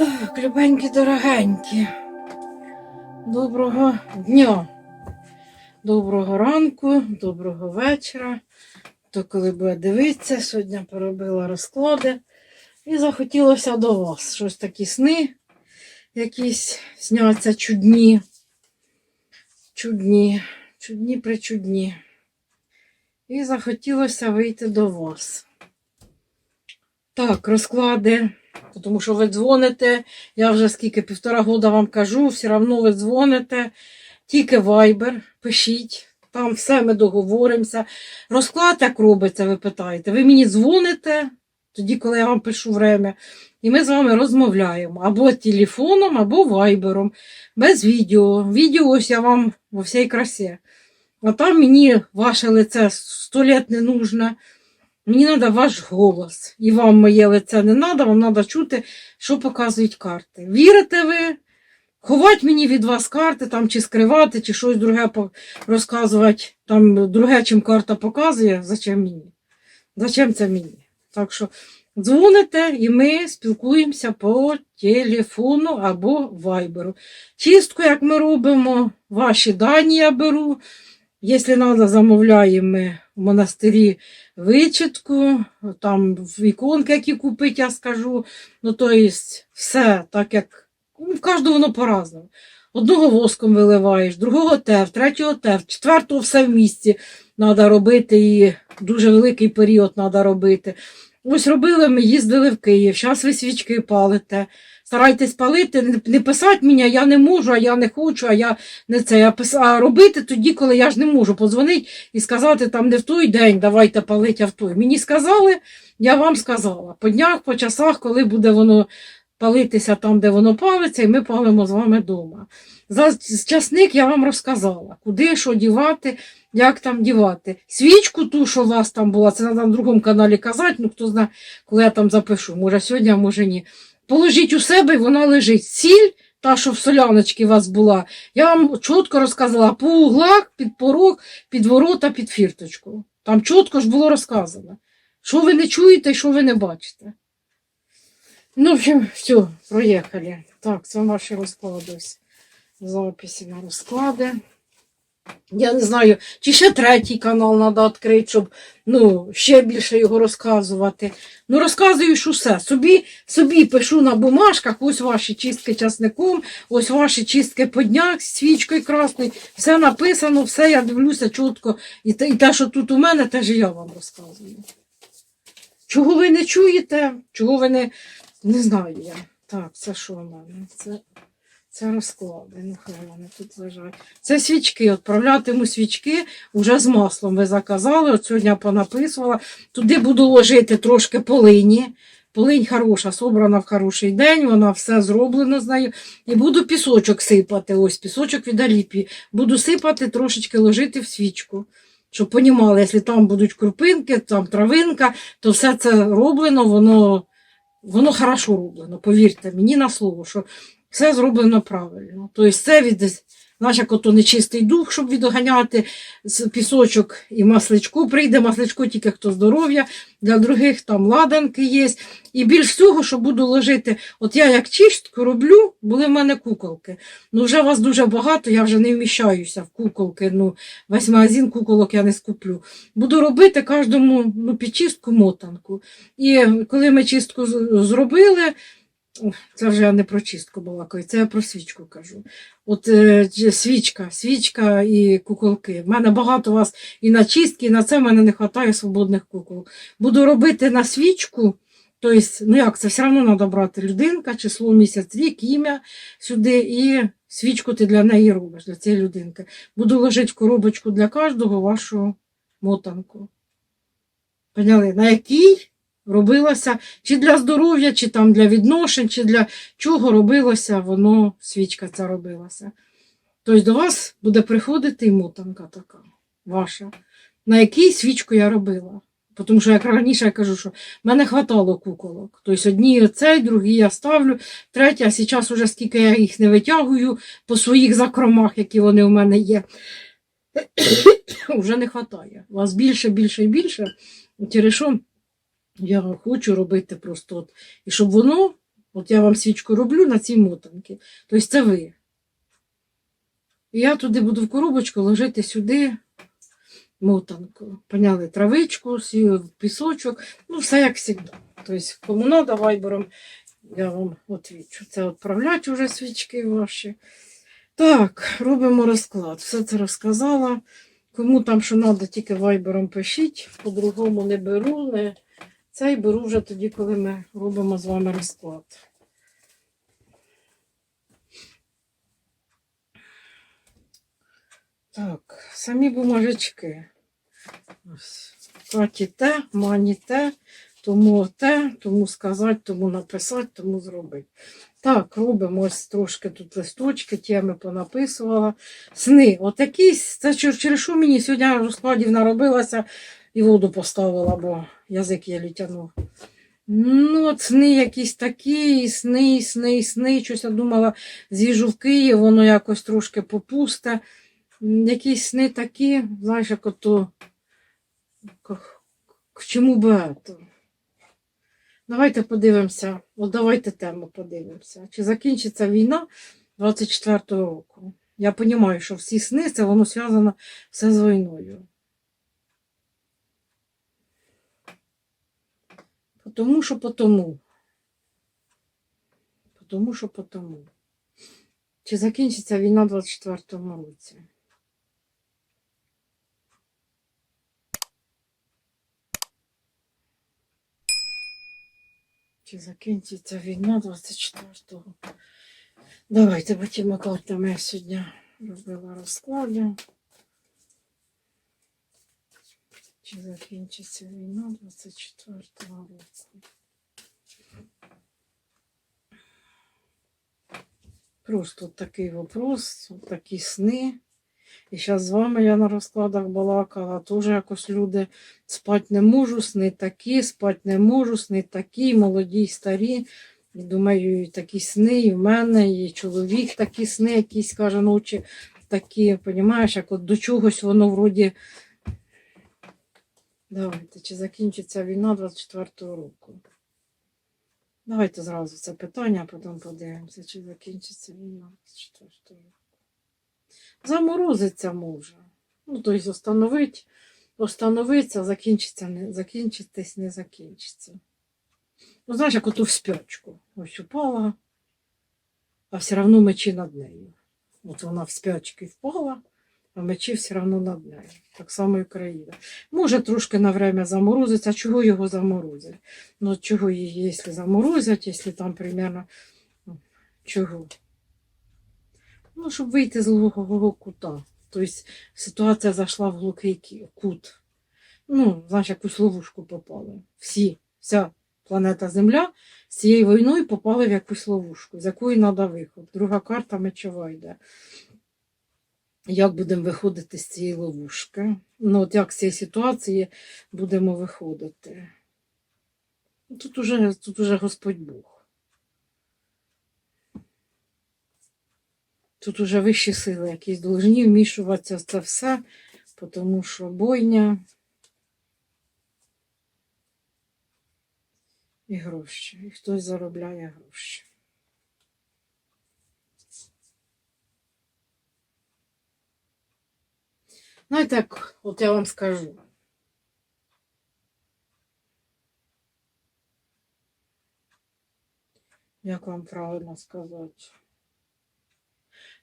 Так, любенькі, дорогенькі. Доброго дня. Доброго ранку, доброго вечора. То коли буде дивитися, сьогодні поробила розклади. І захотілося до вас. Щось такі сни якісь сняться чудні. Чудні, чудні причудні. І захотілося вийти до вас. Так, розклади, тому що ви дзвоните. Я вже скільки півтора года вам кажу, все одно ви дзвоните. Тільки Viber, пишіть, там все ми договоримося. Розклад як робиться, ви питаєте. Ви мені дзвоните, тоді, коли я вам пишу время, і ми з вами розмовляємо або телефоном, або вайбером, без відео. Відео ось я вам во всій красі. А там мені ваше лице сто лет не нужно. Мені треба ваш голос. І вам моє лице не треба, вам треба чути, що показують карти. Вірите ви? Ховати мені від вас карти, там, чи скривати, чи щось друге розказувати, там друге, чим карта показує, зачем мені? Зачем це мені? Так що дзвоните і ми спілкуємося по телефону або вайберу. Чистку, як ми робимо, ваші дані я беру. Якщо треба, замовляємо в монастирі вичитку, там іконки, які купити, я скажу. Ну, то є все так, як ну, в кожного воно по-разному. Одного воском виливаєш, другого тев, третього тев, четвертого все в місці треба робити, і дуже великий період треба робити. Ось робили ми, їздили в Київ, зараз ви свічки палите. Старайтесь палити, не- писати мені, я не можу, а я не хочу, а я не це. А робити тоді, коли я ж не можу подзвонити і сказати там не в той день, давайте палити, а в той. Мені сказали, я вам сказала. По днях, по часах, коли буде воно палитися там, де воно палиться, і ми палимо з вами вдома. За часник я вам розказала, куди що дівати, як там дівати. Свічку ту, що у вас там була, це треба на другому каналі казати, ну хто знає, коли я там запишу. Може сьогодні, а може ні. Положіть у себе, і вона лежить. Сіль, та, що в соляночці у вас була, я вам чітко розказала по углах, під порог, під ворота, під фірточку. Там чітко ж було розказано. Що ви не чуєте і що ви не бачите. Ну, в общем, все, проїхали. Так, це ваші розклади. Записи на розклади. Я не знаю, чи ще третій канал треба відкрити, щоб ну, ще більше його розказувати. Ну, розказую ж усе. Собі, собі пишу на бумажках, ось ваші чистки часником, ось ваші чистки по днях, з свічкою красною. Все написано, все я дивлюся чітко. І те, і те, що тут у мене, теж я вам розказую. Чого ви не чуєте? Чого ви не. Не знаю я. Так, це що у мене? Це, це розклади. Ну, хай тут лежать. Це свічки. Відправлятиму свічки вже з маслом. Ви заказали. От сьогодні понаписувала. Туди буду ложити трошки полині. Полинь хороша, собрана в хороший день, вона все зроблено з нею. І буду пісочок сипати. Ось пісочок від Аліпі. Буду сипати, трошечки ложити в свічку. Щоб понімали, якщо там будуть крупинки, там травинка, то все це роблено, воно, воно хорошо роблено. Повірте мені на слово, що все зроблено правильно. Тобто це від, наш ото нечистий дух, щоб відганяти з пісочок і масличко. Прийде масличко тільки хто здоров'я, для других там ладанки є. І більш всього, що буду ложити, от я як чистку роблю, були в мене куколки. Ну вже вас дуже багато, я вже не вміщаюся в куколки. Ну, весь магазин куколок я не скуплю. Буду робити кожному ну, підчистку мотанку. І коли ми чистку зробили, це вже не про чистку балакаю, це я про свічку кажу. От е, свічка, свічка і куколки. В мене багато вас і на чистки, і на це в мене не вистачає свободних кукол. Буду робити на свічку. Тобто, ну як це, все одно треба брати людинка, число місяць, рік, ім'я сюди, і свічку ти для неї робиш, для цієї людинки. Буду ложити в коробочку для кожного вашу мотанку. Поняли? На якій робилося, чи для здоров'я, чи там для відношень, чи для чого робилося, воно, свічка ця робилася. Тобто до вас буде приходити і мотанка така ваша, на якій свічку я робила. Тому що, як раніше я кажу, що в мене хватало куколок. Тобто одні цей, другі я ставлю, третя, а зараз уже скільки я їх не витягую по своїх закромах, які вони у мене є, вже не вистачає. У вас більше, більше і більше. Через що я хочу робити просто от, і щоб воно От я вам свічку роблю на цій мотанці. Тобто це ви. І я туди буду в коробочку ложити сюди мотанку. Поняли, травичку, пісочок, ну все як завжди. Тобто, кому треба вайбером, я вам відвічу. Це відправлять уже свічки ваші. Так, робимо розклад. Все це розказала. Кому там що треба, тільки вайбером пишіть. По-другому не беру. Не... Цей беру вже тоді, коли ми робимо з вами розклад. Так, самі бумажечки. Ось. Каті те, мані те, тому те, тому сказати, тому написати, тому зробити. Так, робимо ось трошки тут листочки, теми понаписувала. Сни. Отакі, це через що мені сьогодні розкладів наробилася і воду поставила, бо язик я літянув. Ну, сни якісь такі, і сни, і сни, і сни. Щось я думала, з'їжджу в Київ, воно якось трошки попусте. Якісь сни такі, знаєш, як ото. К, чому це? Давайте подивимося. От давайте тему подивимося. Чи закінчиться війна 24-го року? Я розумію, що всі сни це воно зв'язано все з війною. Тому що потому. Тому що потому. Чи закінчиться війна в 24-му році? Чи закінчиться війна 24-го? Давайте бо тими картами я сьогодні робила розклади. Чи закінчиться війна 24-го року? Просто такий вопрос, такі сни. І зараз з вами я на розкладах балакала, теж якось люди спать не можу, сни такі, спать не можу, сни такі, молоді, й старі. І думаю, і такі сни, і в мене, і чоловік такі сни, якісь каже, ночі такі, понімаєш, як от до чогось воно вроді. Давайте, чи закінчиться війна 24-го року? Давайте зразу це питання, а потім подивимося, чи закінчиться війна 24-го року. Заморозиться може. Ну, тобто остановить, остановиться, закінчиться, не, закінчитись, не закінчиться. Ну, знаєш, як оту в спячку. Ось упала, а все одно мечі над нею. От вона в спячки впала, а мечі все одно над нею. Так само і Україна. Може трошки на время заморозиться. А чого його заморозять? Ну, чого її, якщо заморозять, якщо там примерно. ну, Чого? Ну, щоб вийти з глухого кута. Тобто ситуація зайшла в глухий кут. Ну, знаєш, якусь ловушку попали. Всі, вся планета Земля з цією війною попали в якусь ловушку, з якої треба виход. Друга карта мечова йде. Як будемо виходити з цієї ловушки? Ну, от як з цієї ситуації будемо виходити? Тут уже, тут уже Господь Бог. Тут уже вищі сили якісь должні вмішуватися в це все, тому що бойня і гроші. І хтось заробляє гроші. Знаєте, як, от я вам скажу. Як вам правильно сказати?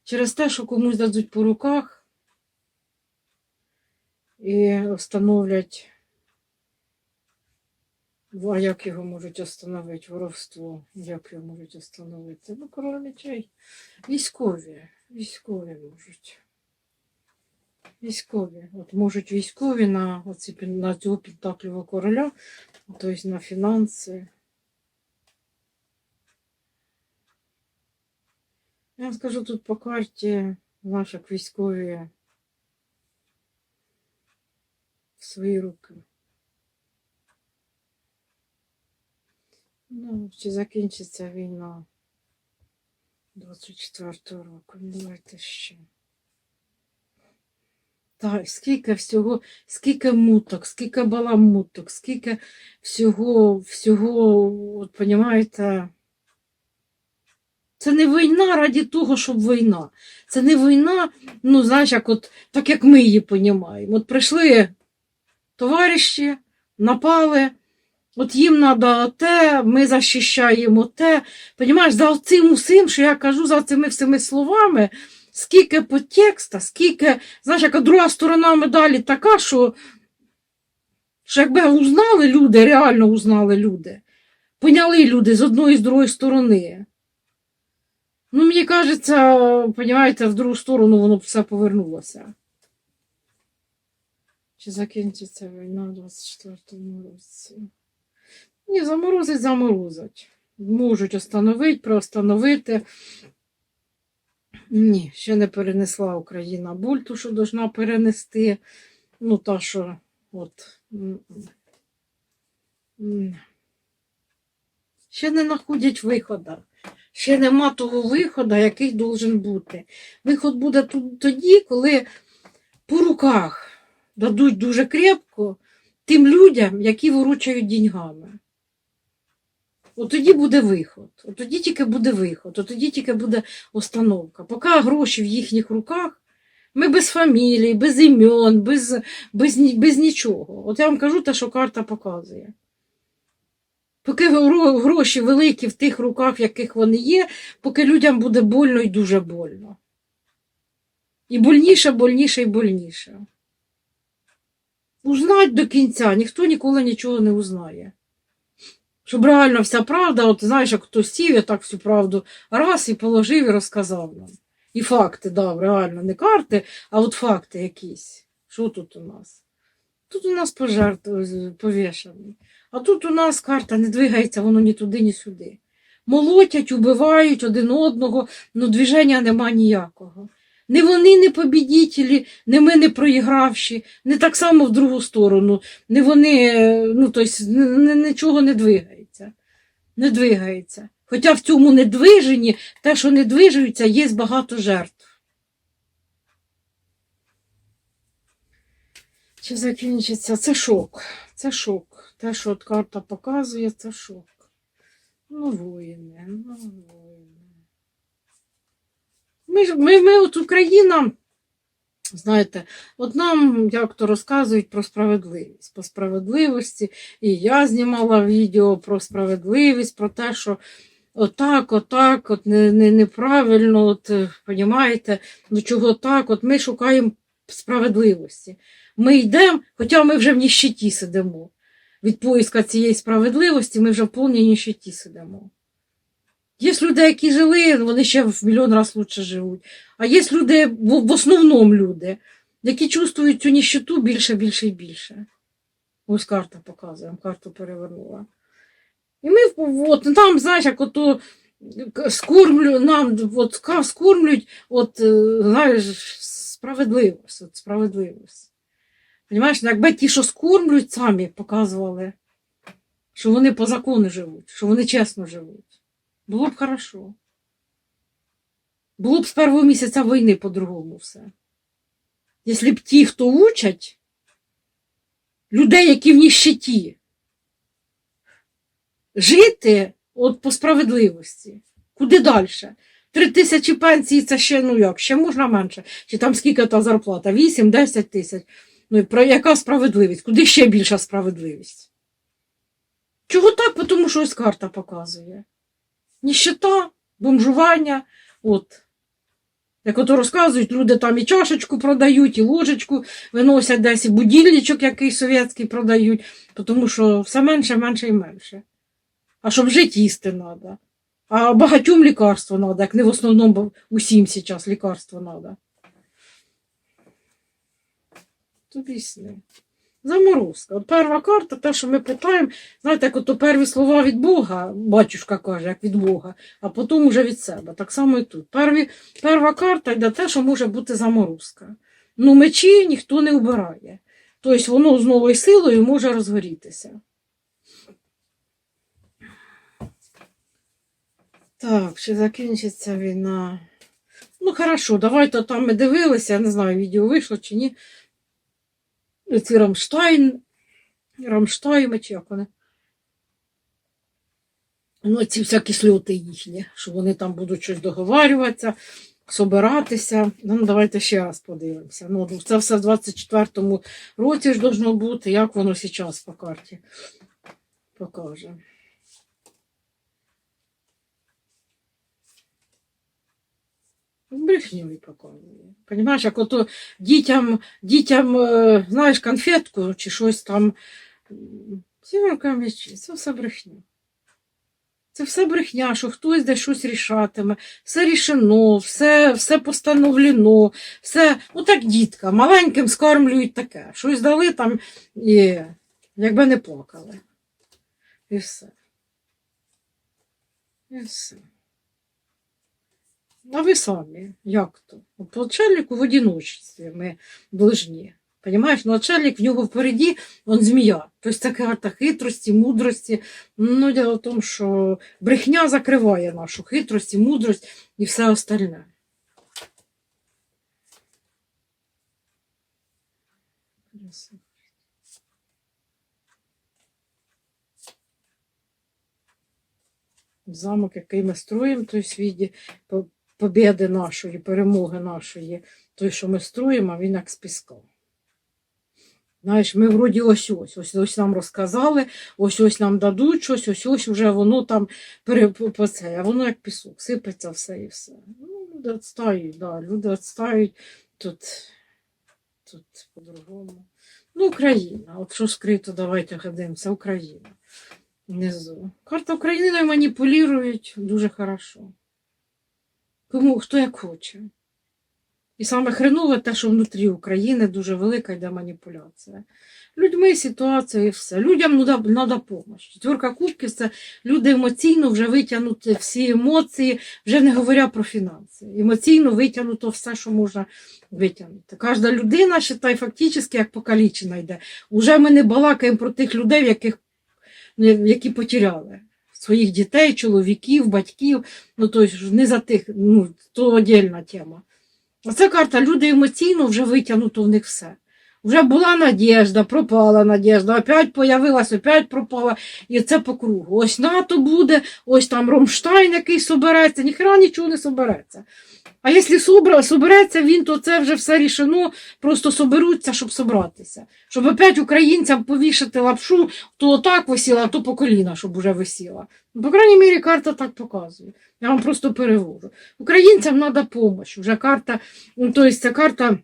Через те, що комусь дадуть по руках і встановлять, а як його можуть остановити? Воровство, як його можуть остановити? Ну, король мечей. Військові, військові можуть. Військові. От можуть військові на, оці, на цього підтаклювого короля, тобто на фінанси. Я вам скажу тут по карті, як військові в свої руки. Ну, чи закінчиться війна 24 року? Давайте ще. Так, скільки всього, скільки муток, скільки баламуток, скільки всього, всього, от, понімаєте, Це не війна раді того, щоб війна. Це не війна, ну, знаєш, як от, так як ми її понімаємо. От прийшли товариші, напали, от їм треба те, ми захищаємо те. Понімаєш, за цим усім, що я кажу, за цими всіми словами, скільки подтекста, скільки, знаєш, яка друга сторона медалі така, що, що якби узнали люди, реально узнали люди, поняли люди з одної і з другої сторони. Ну, мені кажеться, понімаєте, в другу сторону воно б все повернулося. Чи закінчиться війна в 24-му році? Ні, заморозить, заморозить. Можуть остановити, приостановити. Ні, ще не перенесла Україна бульту, що должна перенести. Ну, та, що от. Ще не знаходять виходу. Ще нема того виходу, який должен бути. Виход буде тоді, коли по руках дадуть дуже крепко тим людям, які виручають деньгами. От тоді буде виход. От тоді тільки буде виход, от тоді тільки буде остановка. Поки гроші в їхніх руках, ми без фамілій, без імен, без, без, без нічого. От я вам кажу те, що карта показує. Поки гроші великі в тих руках, в яких вони є, поки людям буде больно і дуже больно. І больніше, больніше і больніше. Узнать до кінця, ніхто ніколи нічого не узнає. Щоб реально вся правда, от знаєш, як хтось сів, я так всю правду раз і положив і розказав нам. І факти дав, реально, не карти, а от факти якісь. Що тут у нас? Тут у нас пожар повішаний. А тут у нас карта не двигається, воно ні туди, ні сюди. Молотять, убивають один одного, але движення нема ніякого. Не вони не побідітелі, не ми не проігравші, не так само в другу сторону, не вони, е, ну, тобто, нічого не двигається. Не двигається. Хоча в цьому недвиженні, те, що не движується, є багато жертв. Чи закінчиться? Це шок. Це шок. Те, що от карта показує, це шок. Ну, воїни, ну, воїни. Ми, ми, ми от Україна, знаєте, от нам як то розказують про справедливість, по справедливості. І я знімала відео про справедливість, про те, що отак, отак, от не, не, неправильно, от, е, понімаєте, ну чого так, от ми шукаємо справедливості. Ми йдемо, хоча ми вже в ніщиті сидимо. Від поиска цієї справедливості ми вже в повній ніщиті сидимо. Є люди, які жили, вони ще в мільйон разів лучше живуть. А є люди, в, основному люди, які чувствують цю ніщиту більше, більше і більше. Ось карта показує, карту перевернула. І ми от, там, знаєш, як ото скормлю, нам от, скормлюють, от, е, знаєш, справедливість, от, справедливість. Понимаєш, ну, якби ті, що скормлюють, самі показували, що вони по закону живуть, що вони чесно живуть. Було б хорошо. Було б з першого місяця війни по-другому все. Якщо б ті, хто учать, людей, які в ніщиті, жити от по справедливості. Куди далі? Три тисячі пенсій це ще, ну як, ще можна менше. Чи там скільки та зарплата? 8-10 тисяч. Ну про яка справедливість? Куди ще більша справедливість? Чого так? Тому що ось карта показує. Ніщита, бомжування, от. Як ото розказують, люди там і чашечку продають, і ложечку виносять десь, і будильничок якийсь совєтський продають, тому що все менше, менше і менше. А щоб жити, їсти треба. А багатьом лікарство треба, як не в основному усім зараз лікарство треба. Тобі сни. Заморозка. От перша карта, те, що ми питаємо, знаєте, як ото перві слова від Бога, батюшка каже, як від Бога, а потім уже від себе. Так само і тут. Перві, перша карта йде те, що може бути заморозка. Ну, мечі ніхто не вбирає. Тобто воно з новою силою може розгорітися. Так, чи закінчиться війна? Ну, хорошо, давайте там ми дивилися, я не знаю, відео вийшло чи ні. Ці Рамштайн, Рамштайми, чи як вони. Ну, ці всякі сльоти їхні, що вони там будуть щось договарюватися, собиратися. Ну, давайте ще раз подивимося. Ну, це все в 24-му році ж должно бути, як воно зараз по карті покаже. Брехню показує. Понимаєш, як ото дітям, дітям, е, знаєш, конфетку чи щось там. це все брехня. Це все брехня, що хтось десь щось рішатиме, все рішено, все, все постановлено, все, ну так дітка, маленьким скармлюють таке. Щось дали там і якби не плакали. І все. І все. А ви самі, як то? По начальнику в одиночестві ми должні. Понимаєш, ну начальник в нього впереді, он змія. Тобто це карта хитрості, мудрості. Ну, діло в тому, що брехня закриває нашу хитрість і мудрость і все остальне. Замок, який ми строїмо, той світі по- побєди нашої, перемоги нашої, той, що ми строїмо, він як з піска. Знаєш, ми вроді ось ось, ось ось нам розказали, ось ось нам дадуть щось, ось ось вже воно там пере, по по це, а воно як пісок, сипеться все і все. Ну, люди відстають, да, люди відстають тут, тут по-другому. Ну, Україна, от що скрито, давайте гадаємося, Україна. Внизу. Карта Україною маніпулюють дуже хорошо. Кому хто як хоче. І саме хренове те, що внутрі України дуже велика йде маніпуляція. Людьми ситуація і все. Людям треба допомога. Четверка кубків це люди емоційно вже витягнути всі емоції, вже не говоря про фінанси. Емоційно витягнуто все, що можна витягнути. Кожна людина, вважай, фактично, як покалічена йде. Уже ми не балакаємо про тих людей, яких, які потеряли своїх дітей, чоловіків, батьків. Ну, тобто не за тих, ну, то отдельна тема. Оце карта, люди емоційно вже витягнуто в них все. Вже була надіжда, пропала надіжда, опять появилась, опять пропала. І це по кругу. Ось НАТО буде, ось там Ромштайн який собереться, ніхера нічого не собереться. А якщо собра- собереться він, то це вже все рішено, просто соберуться, щоб собратися. Щоб опять українцям повішати лапшу, то отак висіла, а то по коліна, щоб уже висіла. Ну, По крайній мірі, карта так показує. Я вам просто перевожу. Українцям треба допомога. Вже карта, ну, тобто ця карта,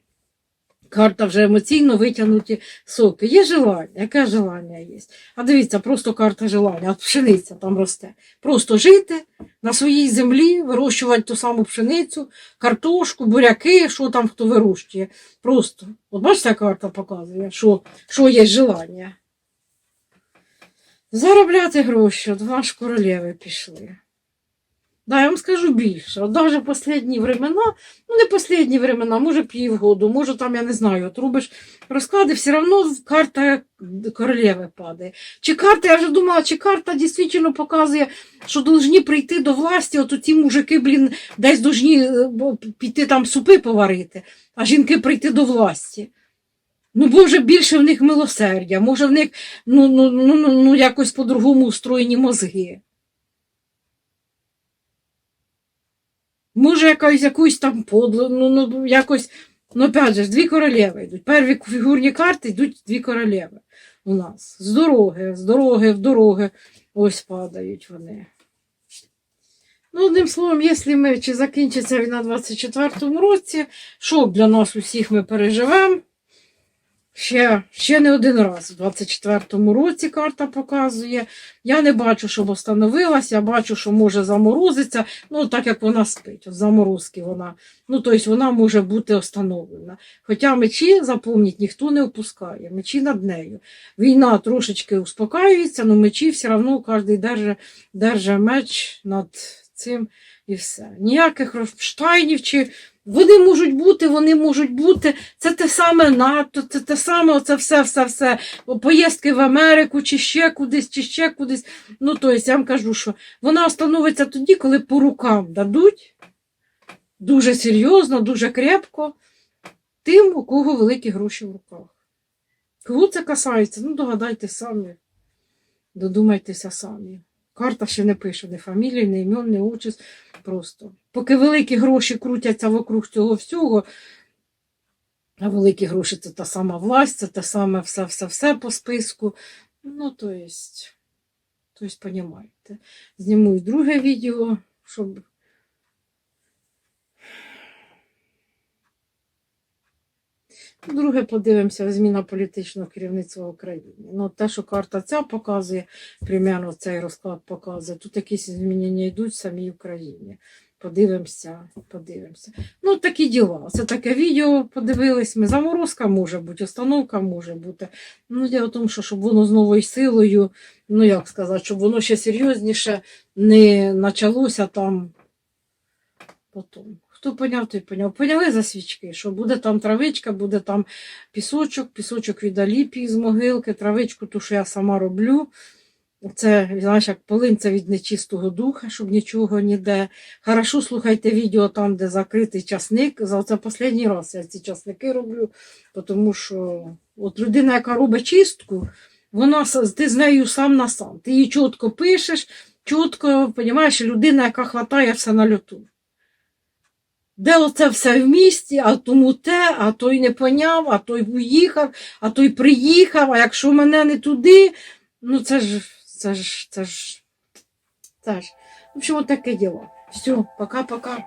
карта вже емоційно витягнуті соки. Є желання, яке желання є? А дивіться, просто карта желання, от пшениця там росте. Просто жити на своїй землі, вирощувати ту саму пшеницю, картошку, буряки, що там хто вирощує. Просто. От бачите, карта показує, що, що є желання. Заробляти гроші, от ваш королеви пішли. Да, я вам скажу більше. От навіть останні времена, ну не останні времена, може півгоду, може там, я не знаю, от робиш розклади, все одно карта королеви падає. Чи карта, я вже думала, чи карта дійсно показує, що повинні прийти до власті, от ті мужики, блін, десь повинні піти там супи поварити, а жінки прийти до власті. Ну, може, більше в них милосердя, може в них ну, ну, ну, ну, ну якось по-другому устроєні мозги. Може, якась якусь там подло, ну, ну якось, ну опять же, дві королеви йдуть. Перві фігурні карти йдуть дві королеви у нас. З дороги, з дороги, в дороги. Ось падають вони. Ну, одним словом, якщо ми чи закінчиться війна в 24-му році, шок для нас усіх ми переживемо. Ще, ще не один раз у 24-му році карта показує. Я не бачу, щоб остановилася, я бачу, що може заморозитися, ну так як вона спить, заморозки вона. Ну, тобто вона може бути остановлена. Хоча мечі, запомніть, ніхто не опускає, мечі над нею. Війна трошечки успокаюється, але мечі все одно кожен держить держа меч над цим і все. Ніяких Рафштайнів чи вони можуть бути, вони можуть бути. Це те саме НАТО, це те саме, оце все, все, все. Поїздки в Америку, чи ще кудись, чи ще кудись. Ну, тобто, я вам кажу, що вона остановиться тоді, коли по рукам дадуть дуже серйозно, дуже крепко тим, у кого великі гроші в руках. Кого це касається? Ну, догадайте самі, додумайтеся самі. Карта ще не пише ні фамілії, ні імен, ні участь. Просто. Поки великі гроші крутяться вокруг цього всього, а великі гроші це та сама власть, це те саме все-все-все по списку. Ну, то есть, то есть, понімаєте. Зніму і друге відео, щоб. Друге подивимося, зміна політичного керівництва в Україні. Ну, те, що карта ця показує, примерно цей розклад показує, тут якісь змінення йдуть в самій Україні. Подивимося, подивимося. Ну, такі діла. Це таке відео подивились. Ми заморозка може бути, установка може бути. Ну, діло в тому, що щоб воно з новою силою, ну як сказати, щоб воно ще серйозніше не почалося там потім. Хто поняв, той поняв. Поняли за свічки, що буде там травичка, буде там пісочок, пісочок від аліпії з могилки, травичку, ту, що я сама роблю. Це, знаєш, як полин, це від нечистого духа, щоб нічого ніде. Хорошо слухайте відео там, де закритий часник. За це останній раз я ці часники роблю, тому що от людина, яка робить чистку, вона ти з нею сам на сам. Ти її чітко пишеш, чітко, розумієш, людина, яка хватає все на льоту. Де оце все в місті, а тому те, а той не поняв, а той уїхав, а той приїхав, а якщо мене не туди, ну це ж, це ж, це ж, це ж. В общем, от таке діло. Все, пока-пока.